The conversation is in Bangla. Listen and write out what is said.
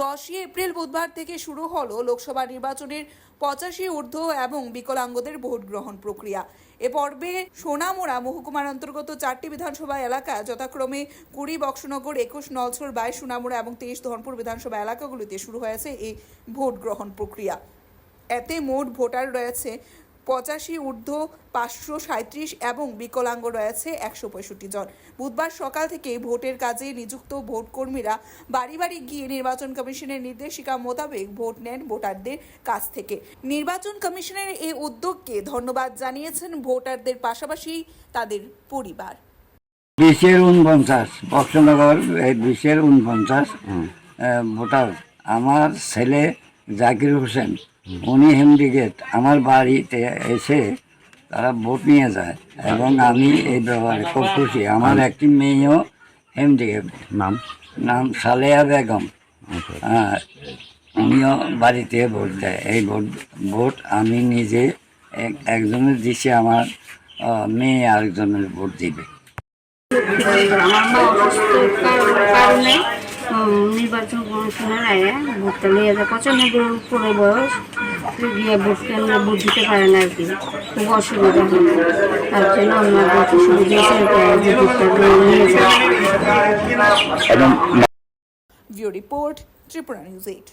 দশই এপ্রিল বুধবার থেকে শুরু হলো লোকসভা নির্বাচনের পঁচাশি ঊর্ধ্ব এবং বিকলাঙ্গদের ভোট গ্রহণ প্রক্রিয়া। এ পর্বে সোনামুড়া মহকুমার অন্তর্গত চারটি বিধানসভা এলাকা, যথাক্রমে কুড়ি বক্সনগর, একুশ নলছর, বাইশ সোনামুড়া এবং তেইশ ধনপুর বিধানসভা এলাকাগুলিতে শুরু হয়েছে এই ভোট গ্রহণ প্রক্রিয়া। এতে মোট ভোটার রয়েছে পঁচাশি ঊর্ধ্ব পাঁচশো সাঁত্রিশ এবং বিকলাঙ্গ রয়েছে একশো পঁয়ষট্টি জন। বুধবার সকাল থেকে ভোটের কাজে নিযুক্ত ভোট কর্মীরা বাড়ি বাড়ি গিয়ে নির্বাচন কমিশনের নির্দেশিকা মোতাবেক ভোট নেন ভোটারদের কাছ থেকে। নির্বাচন কমিশনের এই উদ্যোগকে ধন্যবাদ জানিয়েছেন ভোটারদের পাশাপাশি তাদের পরিবার। বিশের উনপঞ্চাশ বক্সনগর বিশের উনপঞ্চাশ ভোটার। আমার ছেলে জাকির হোসেন উনি হেমডিগেট আমার বাড়িতে এসে তারা ভোট নিয়ে যায় এবং আমি এই ব্যাপারে খুব খুশি। আমার একটি মেয়েও হেমডিগেট নাম? নাম সালেয়া বেগম। হ্যাঁ উনিও বাড়িতে ভোট দেয়। এই ভোট ভোট আমি নিজে এক- একজনের দিছি আমার মেয়ে আরেকজনের ভোট দিবে। আমার মা অসুস্থ কারণে নির্বাচন কমিশনের আয়ে ভোটটা নিয়ে যায় পঁচানব্বই উপরে বয়স গিয়ে ভোট কেন্দ্রে ভোট দিতে পারে না আর কি খুব অসুবিধা হয়। তার জন্য আমার ভোট সুবিধা যে ভোটটা নিয়ে যায় এবং রিপোর্ট ত্রিপুরা নিউজ এইট